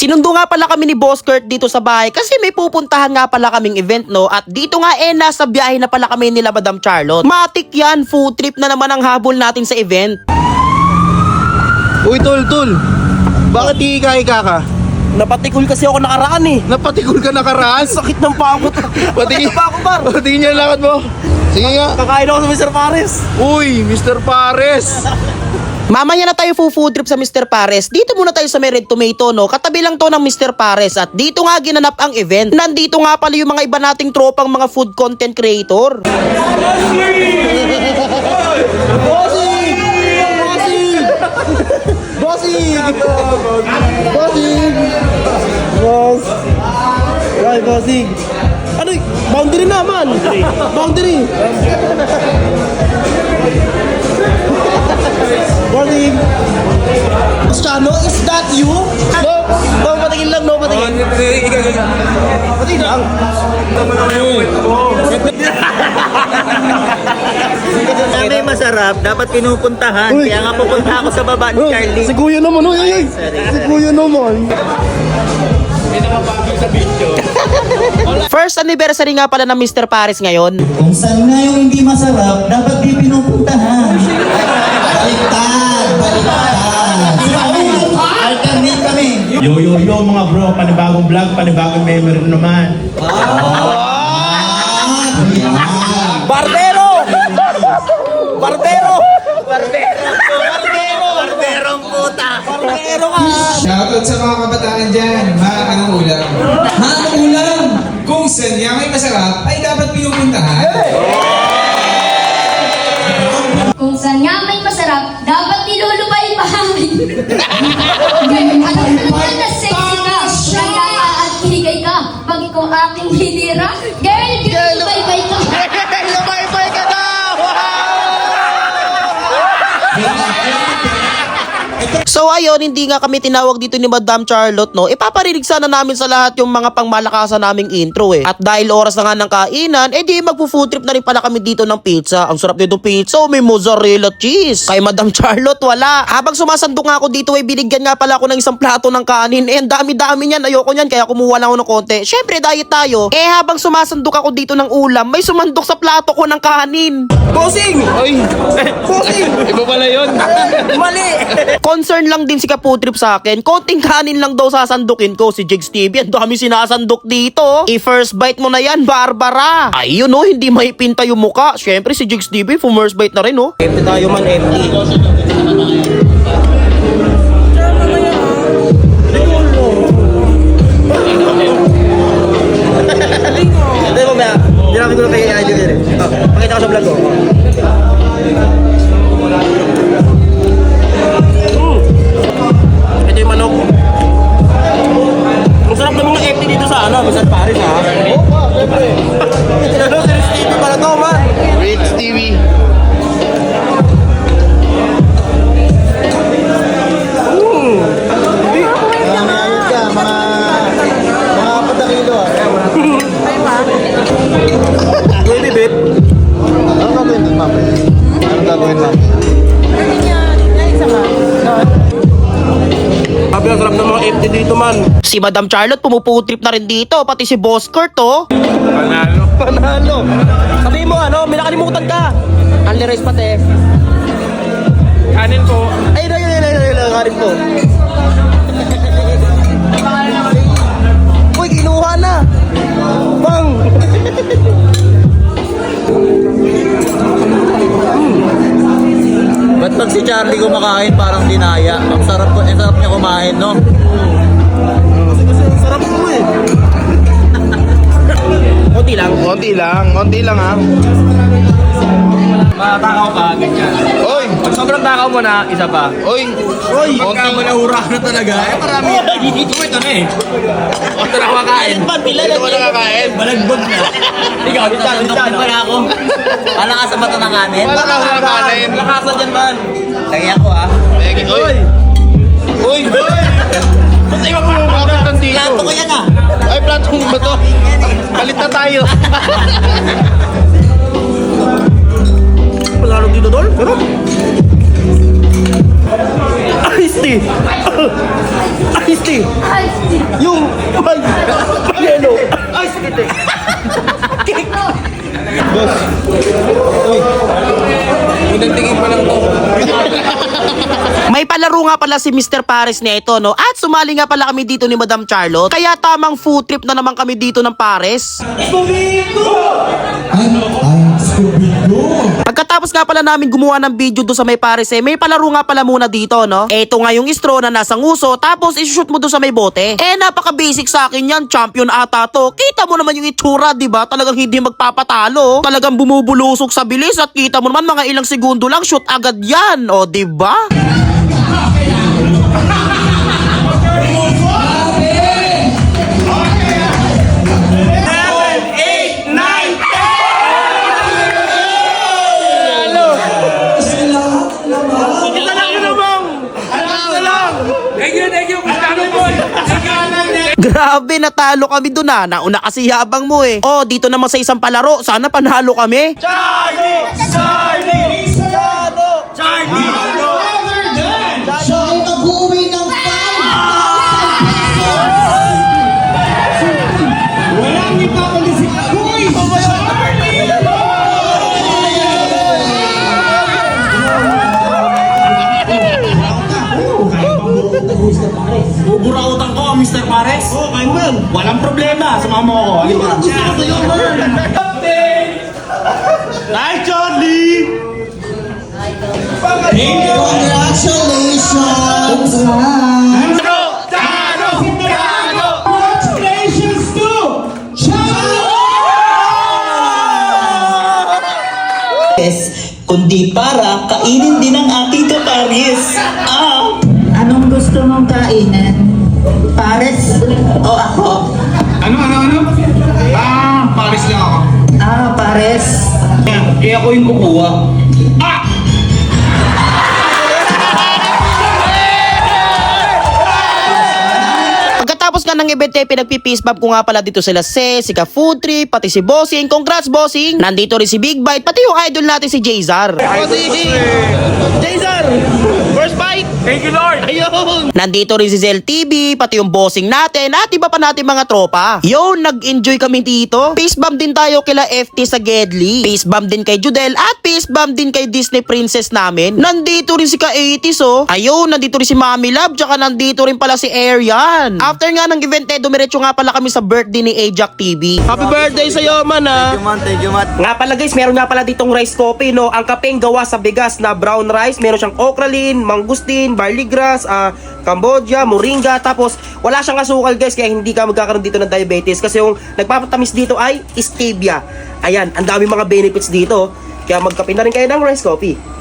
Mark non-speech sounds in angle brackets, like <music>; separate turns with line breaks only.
Sinundo nga pala kami ni Boss Kurt dito sa bahay kasi may pupuntahan nga pala kaming event no at dito nga eh nasa biyahe na pala kami nila Madam Charlotte. Matik yan, food trip na naman ang habol natin sa event.
Uy, tol, tol. Bakit iika-ika ka?
Napatikul kasi ako nakaraan eh.
Napatikul ka nakaraan?
Sakit ng paa ko. <laughs>
Patingin
pa ako par.
Patingin niya ang lakad mo. Sige nga.
Kakain ako sa Mr. Pares.
Uy, Mr. Pares. <laughs>
Mamaya na tayo food trip sa Mr. Pares. Dito muna tayo sa may Red Tomato, no? Katabi lang to ng Mr. Pares. At dito nga ginanap ang event. Nandito nga pala yung mga iba nating tropang mga food content creator.
Bossing! Bossing! Boss! Ay, bossing!
Ano? Boundary naman! Boundary!
Bossing!
Chano, is that you? No! No, patingin lang, no, patingin. Patingin lang.
May masarap, dapat pinupuntahan.
Uy.
Kaya nga pupunta ako sa baba ni Charlie.
si Kuya naman, uy, uy, uy. Si Kuya naman.
First anniversary nga pala ng Mr. Pares ngayon.
Kung saan nga yung hindi masarap, dapat di pinupuntahan. Baliktad! Baliktad! Alternate kami.
Yo, yo, yo mga bro, panibagong vlog, panibagong memory naman.
Barbero! Barbero!
Barberong puta!
Barbero ka!
Shoutout sa mga kabataan dyan. Ma, anong ulam? Ma, anong ulam? Kung saan yan may masarap, ay dapat pinupuntahan.
Kung saan nga may masarap, dapat nilulupay pa namin. <laughs> Alam mo naman na sexy ka, ganda at higay ka. Pag ikaw aking hinira,
So ayun, hindi nga kami tinawag dito ni Madam Charlotte, no? Ipaparinig sana namin sa lahat yung mga pangmalakasan naming intro eh. At dahil oras na nga ng kainan, eh di magpo-food trip na rin pala kami dito ng pizza. Ang sarap nito pizza, oh, may mozzarella cheese. Kay Madam <laughs> Charlotte, wala. Habang sumasandok nga ako dito, eh binigyan nga pala ako ng isang plato ng kanin. Eh, dami-dami niyan. Ayoko niyan, kaya kumuha lang ako ng konti. Syempre, diet tayo. Eh, habang sumasandok ako dito ng ulam, may sumandok sa plato ko ng kanin.
Bossing! Uy! Bossing! <laughs> Iba pala yun.
Mali! Concern lang din si Kaputrip sa akin. Konting kanin lang daw sasandukin ko si Jigs TV. Ang dami sinasandok dito. I-first bite mo na yan, Barbara. Ayun oh, hindi maipinta yung muka. Siyempre si Jigs TV, first bite na rin oh. Empty tayo man, empty.
Hindi ba? Dinami ko na kay Idol yun eh. Oh, pakita ko sa vlog ko.
Si Madam Charlotte pumuputrip na rin dito, pati si Boss Kurt oh.
Panalo. Panalo.
Sabi mo ano, may nakalimutan ka. Only rice pati.
Kanin po. Ay, ayun, ayun, ayun, ayun, ayun, kanin po.
Uy, kinuha na.
Bang!
Ba't pag si Charlie kumakain parang dinaya? Ang sarap, ang sarap niya kumain, no?
Kunti lang.
Konti lang, konti lang ha.
Matakaw ka, ganyan.
Oy!
Pag sobrang takaw mo na, isa pa.
Oy! Oy!
Pagka mo nahura na talaga, eh marami yan. Ito ito na eh. Ito na kumakain.
Ito ko nakakain.
Balagbog na. Ikaw, dito na, na.
pa na ako. Wala ka sa mata ng kanin?
Wala ka sa kanin.
Lakasan dyan man.
Lagyan ko ah.
Oy! Uy! Ba't iba mo mga dito?
Plato ko yan ah.
Ay, plato mo ba to? Palit na tayo.
Palarog dito, Dol. Pero... Ice tea. Iced tea.
Iced tea.
Yung, ay, yellow. Iced tea.
Unang tingin pa lang to.
May palaro nga pala si Mr. Paris nito, no? At sumali nga pala kami dito ni Madam Charlotte. Kaya tamang food trip na naman kami dito ng Paris. Pagkatapos nga pala namin gumawa ng video doon sa may Paris, eh, may palaro nga pala muna dito, no? Eto nga yung straw na nasa nguso, tapos isushoot mo doon sa may bote. Eh, napaka-basic sa akin yan, champion ata to. Kita mo naman yung itsura, di ba? Talagang hindi magpapatalo. Talagang bumubulusok sa bilis at kita mo naman mga ilang segundo lang, shoot agad yan. O, di ba? <laughs> Grabe, natalo kami doon na. Nauna kasi yabang mo eh. Oh, dito naman sa isang palaro, sana panalo kami.
Siya
Mr. Oo, kaya mo yan. Walang problema. Sumama mo ako. Halika. Nice, Charlie!
Congratulations!
Congratulations to
Yes, kundi para kainin din ang aking kaparis. Ah!
Eh, ako yung kukuha.
Pagkatapos nga ng event eh, pinagpipeace bump ko nga pala dito sila Se, si Ka Food Trip, pati si Bossing. Congrats, Bossing! Nandito rin si Big Bite, pati yung idol natin si Jazar. Jazar!
Thank you, Lord.
Ayun! Nandito rin si Zel TV, pati yung bossing natin, at iba pa natin mga tropa. Yo, nag-enjoy kami dito. Peace bump din tayo kila FT sa Gedli. Peace bump din kay Judel, at peace bump din kay Disney Princess namin. Nandito rin si Ka-80s, oh. Ayun, nandito rin si Mami Love, tsaka nandito rin pala si Arian. After nga ng event, eh, dumiretso nga pala kami sa birthday ni Ajax TV. Happy birthday sa'yo, man, ah.
Thank you, man. Thank you, man.
Nga pala guys, meron nga pala ditong rice coffee, no? Ang kapeng gawa sa bigas na brown rice. Meron siyang okralin, mangustin, barley grass, ah, Cambodia, moringa. Tapos, wala siyang asukal guys, kaya hindi ka magkakaroon dito ng diabetes. Kasi yung nagpapatamis dito ay stevia. Ayan, ang dami mga benefits dito. Kaya magkape na rin kayo ng rice coffee.